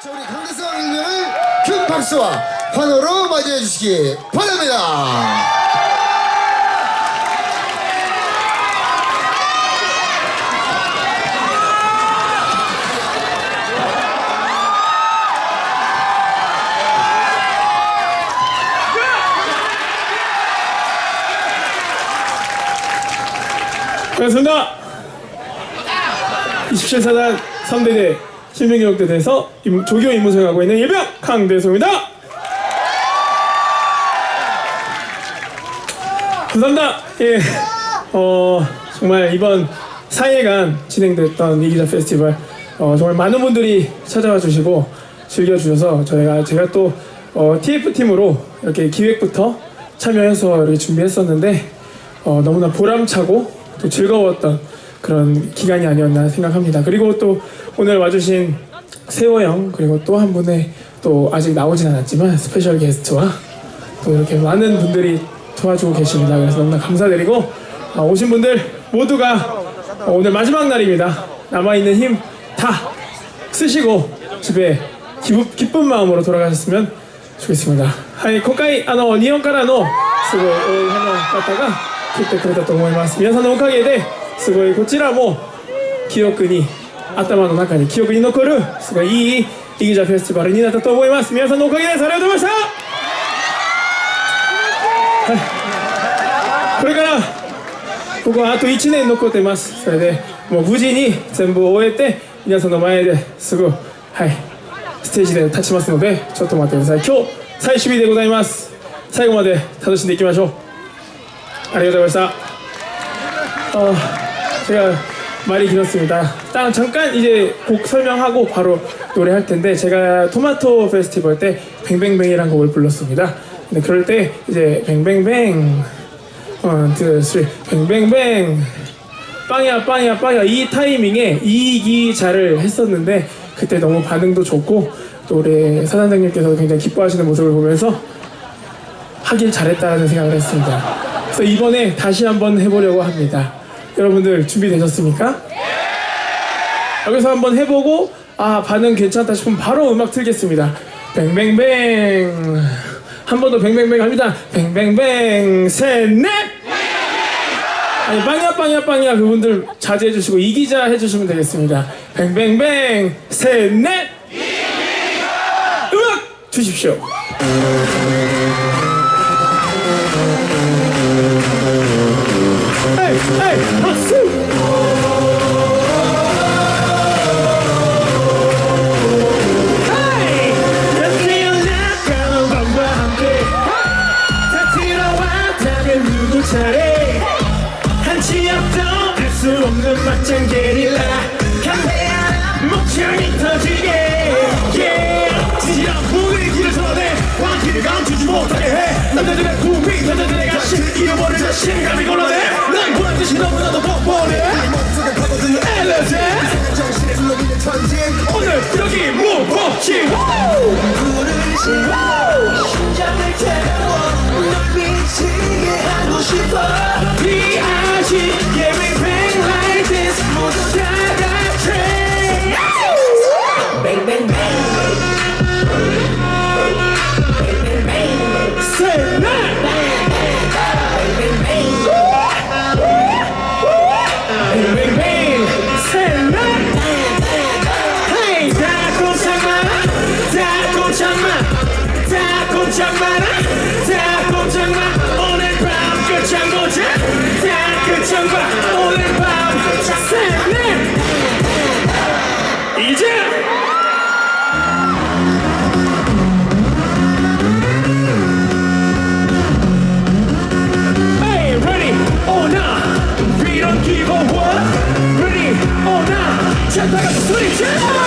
자, 우리 강대성 일명을 큰 박수와 환호로 맞이해 주시기 바랍니다. 반갑습니다. 27사단 3대대 신병교육대대에서 임- 조교 임무 수행하고 있는 예병 강대성입니다. 감사합니다. 예, 어, 정말 이번 4일간 진행됐던 이기자 페스티벌 어, 정말 많은 분들이 찾아와 주시고 즐겨 주셔서 저희가 제가 또 어, TF 팀으로 이렇게 기획부터 참여해서 이렇게 준비했었는데 어, 너무나 보람차고 또 즐거웠던 그런 기간이 아니었나 생각합니다. 그리고 또 오늘 와주신 세호 형 그리고 또 한 분의 또 아직 나오진 않았지만 스페셜 게스트와 또 이렇게 많은 분들이 도와주고 계십니다. 그래서 너무나 감사드리고 어, 오신 분들 모두가 어, 오늘 마지막 날입니다. 남아있는 힘 다 쓰시고 집에 기쁘, 기쁜 마음으로 돌아가셨으면 좋겠습니다. 하이 코카이 아노 니온 카라노 스고이 오이 하노 가타가 그때 그랬다 또思います皆さんのおかげで すごいこちらも記憶に頭の中に記憶に残るすごいいいイギジャフェスティバルになったと思います。皆さんのおかげです。ありがとうございました。これからここはあと1年残ってます。それでもう無事に全部終えて皆さんの前ですぐはいステージで立ちますのでちょっと待ってください。今日最終日でございます。最後まで楽しんでいきましょう。ありがとうございました。 어, 제가 말이 길었습니다. 딱 잠깐 이제 곡 설명하고 바로 노래할 텐데 제가 토마토 페스티벌 때 뱅뱅뱅이라는 곡을 불렀습니다. 근데 그럴 때 이제 뱅뱅뱅 원, 투, 쓰리 뱅뱅뱅 빵이야 빵이야 빵이야 이 타이밍에 이기자를 했었는데 그때 너무 반응도 좋고 또 우리 사단장님께서 굉장히 기뻐하시는 모습을 보면서 하길 잘했다라는 생각을 했습니다. 그래서 이번에 다시 한번 해보려고 합니다. 여러분들 준비되셨습니까? 여기서 한번 해보고 아 반응 괜찮다 싶으면 바로 음악 틀겠습니다. 뱅뱅뱅 한 번 더 뱅뱅뱅 합니다. 뱅뱅뱅 셋넷 아니 빵이야 빵이야 빵이야 그분들 자제해 주시고 이기자 해주시면 되겠습니다. 뱅뱅뱅 셋넷 음악 주십시오. 차례 한치 앞도 알 수 없는 막장 게릴라 강대한 목청이 터지게. Yeah. 지지랑 분위기를 전해. 왕기를 감추지 못하게 해. 남자들의 구미 남자들의 가시 잃어버린 자신감이 걸러내. 난 보란 듯이 너무나도 뻔뻔해. 엘레제. 오늘 여기 무엇이 심장을 I got sweet shit!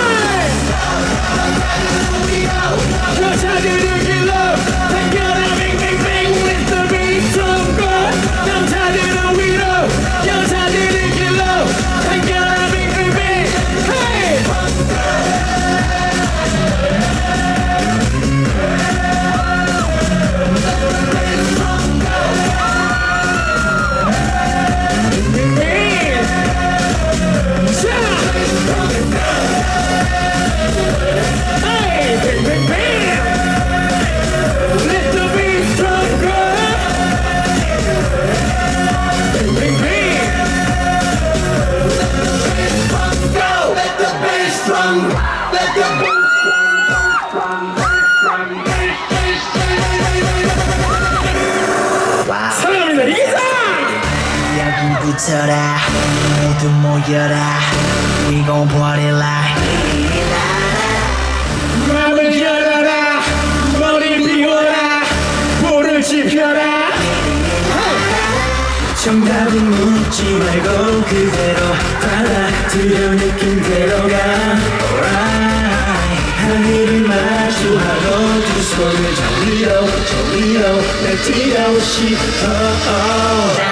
붙어라. 모두 모여라. We gon' party like. 맘을 열어라. 머리 비워라. 볼을 지펴라. 정답은 묻지 말고 그대로 받아들여 느낌대로가 Alright. 하늘을 마주하고 두 손을 저 위로 저 위로 날 뛰어 싶어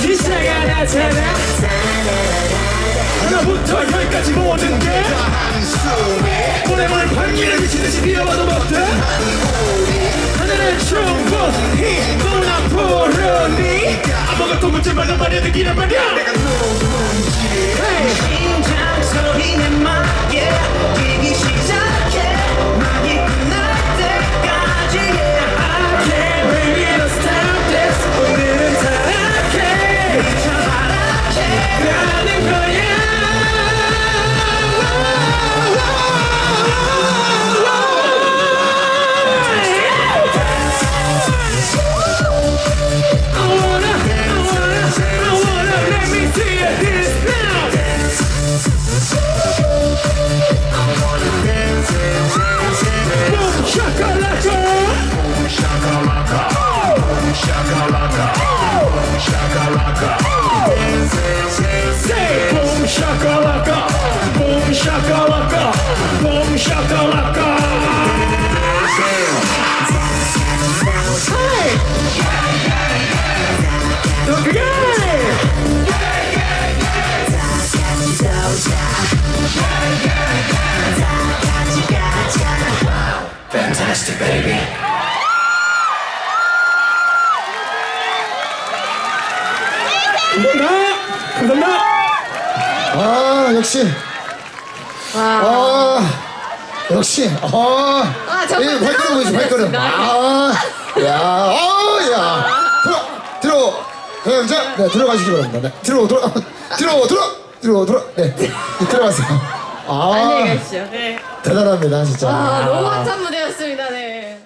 기차가 나타나. 하나부터 열까지 모든 게 보내물 방귀를 미치듯이 뛰어봐도 못돼 하늘은 충분히 너무나 푸르니 아무것도 묻지 말란 말이야 느끼란 말이야. hey. 심장 Fantastic baby. 감사합니다. 감사합니다. 아 역시. 아 역시. 아. 아, 정말 예, 발걸음 보이지 발걸음. 들어보겠습니다. 아야어야. 들어 들어. 그냥 자 네, 들어가시기 바랍니다. 네, 들어 들어 들어 들어 들어 들어 네 들어가세요 아 안녕히 가시죠. 네. 대단합니다 진짜 아, 너무 핫한 무대였습니다. 네.